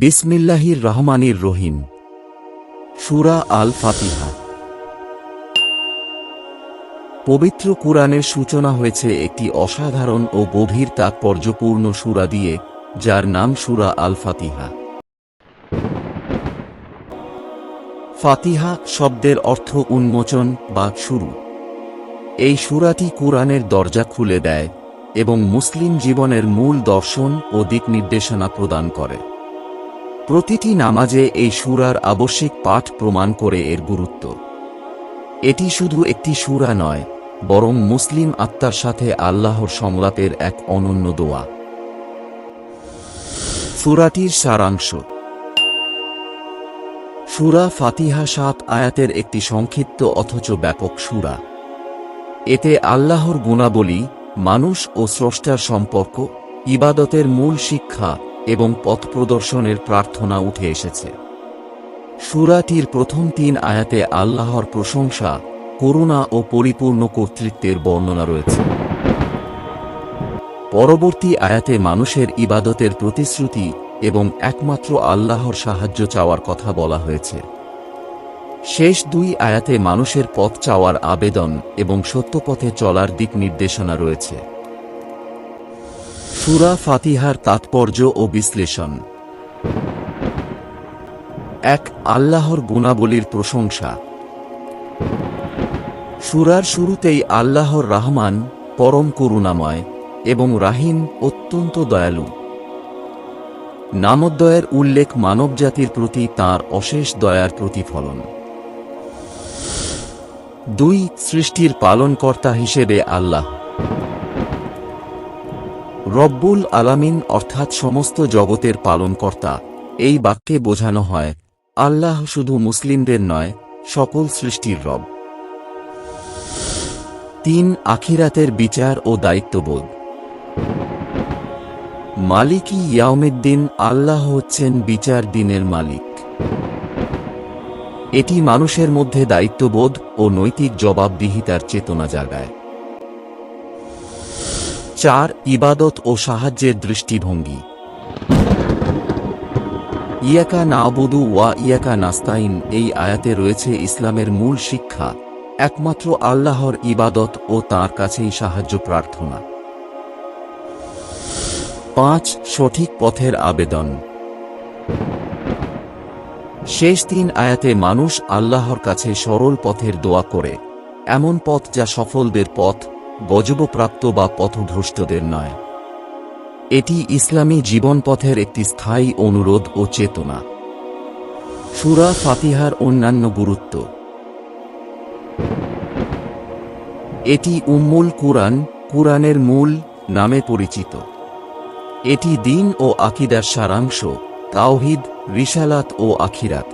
বিসমিল্লাহির রহমানির রহিম। সুরা আল ফাতিহা পবিত্র কুরআনের সূচনা হয়েছে একটি অসাধারণ ও গভীর তাৎপর্যপূর্ণ সুরা দিয়ে, যার নাম সুরা আল ফাতিহা ফাতিহা শব্দের অর্থ উন্মোচন বা শুরু। এই সুরাটি কুরআনের দরজা খুলে দেয় এবং মুসলিম জীবনের মূল দর্শন ও দিক নির্দেশনা প্রদান করে। প্রতিটি নামাজে এই সুরার আবশ্যিক পাঠ প্রমাণ করে এর গুরুত্ব। এটি শুধু একটি সুরা নয়, বরং মুসলিম আত্মার সাথে আল্লাহর সংলাপের এক অনন্য দোয়া। সুরাটির সারাংশ। সুরা ফাতিহা সাত আয়াতের একটি সংক্ষিপ্ত অথচ ব্যাপক সুরা। এতে আল্লাহর গুণাবলী, মানুষ ও স্রষ্টার সম্পর্ক, ইবাদতের মূল শিক্ষা এবং পথ প্রদর্শনের প্রার্থনা উঠে এসেছে। সুরাটির প্রথম তিন আয়াতে আল্লাহর প্রশংসা, করুণা ও পরিপূর্ণ কর্তৃত্বের বর্ণনা রয়েছে। পরবর্তী আয়াতে মানুষের ইবাদতের প্রতিশ্রুতি এবং একমাত্র আল্লাহর সাহায্য চাওয়ার কথা বলা হয়েছে। শেষ দুই আয়াতে মানুষের পথ চাওয়ার আবেদন এবং সত্যপথে চলার দিক নির্দেশনা রয়েছে। সুরা ফাতিহার তাৎপর্য ও বিশ্লেষণ। এক, আল্লাহর গুণাবলীর প্রশংসা। সুরার শুরুতেই আল্লাহর রহমান পরম করুণাময় এবং রাহিম অত্যন্ত দয়ালু। নামোদ্দয়ের উল্লেখ মানবজাতির প্রতি তার অশেষ দয়ার প্রতিফলন। দুই, সৃষ্টির পালনকর্তা হিসেবে আল্লাহ। রব্বুল আলামিন অর্থাৎ সমস্ত জগতের পালনকর্তা। এই বাক্যে বোঝানো হয়, আল্লাহ শুধু মুসলিমদের নয়, সকল সৃষ্টির রব। তিন, আখিরাতের বিচার ও দায়িত্ববোধ। মালিকি ইয়াউমিদ্দিন, আল্লাহ হচ্ছেন বিচার দিনের মালিক। এটি মানুষের মধ্যে দায়িত্ববোধ ও নৈতিক জবাবদিহিতার চেতনা জাগায়। চার, ইবাদত ও সাহায্যের দৃষ্টিভঙ্গি। ইয়াকা নাবুদু ওয়া ইয়াকা নাস্তাইন এই আয়াতে রয়েছে ইসলামের মূল শিক্ষা, একমাত্র আল্লাহর ইবাদত ও তার কাছেই সাহায্য প্রার্থনা। পাঁচ, সঠিক পথের আবেদন। শেষ তিন আয়াতে মানুষ আল্লাহর কাছে সরল পথের দোয়া করে, এমন পথ যা সফলদের পথ গজবপ্রাপ্ত বা পথভ্রষ্টদের নয়। এটি ইসলামী জীবনপথের একটি স্থায়ী অনুরোধ ও চেতনা। সুরা ফাতিহার অন্যান্য গুরুত্ব। এটি উম্মুল কুরআন, কুরআনের মূল নামে পরিচিত। এটি দিন ও আকিদার সারাংশ, তাওহিদ, রিসালাত ও আখিরাত।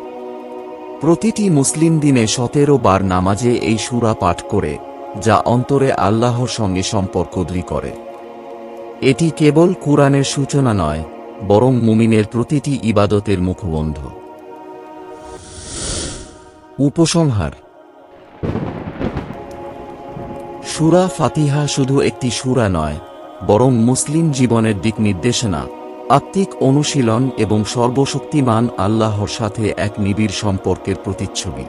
প্রতিটি মুসলিম দিনে সতেরো বার নামাজে এই সুরা পাঠ করে। যা অন্তরে আল্লাহর সঙ্গে সম্পর্ক দৃঢ় করে। এটি কেবল কুরআনের সূচনা নয়, বরং মুমিনের প্রতিটি ইবাদতের মুখবন্ধ। উপসংহার। সুরা ফাতিহা শুধু একটি সুরা নয়, বরং মুসলিম জীবনের দিক নির্দেশনা, আত্মিক অনুশীলন এবং সর্বশক্তিমান আল্লাহর সাথে এক নিবিড় সম্পর্কের প্রতিচ্ছবি।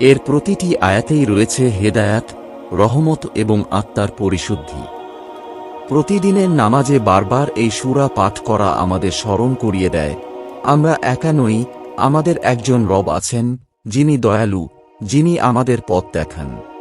এর প্রতিটি আয়াতেই রয়েছে হেদায়াত, রহমত এবং আত্মার পরিশুদ্ধি। প্রতিদিনের নামাজে বারবার এই সুরা পাঠ করা আমাদের স্মরণ করিয়ে দেয়। আমরা একা নই, আমাদের একজন রব আছেন, যিনি দয়ালু, যিনি আমাদের পথ দেখান।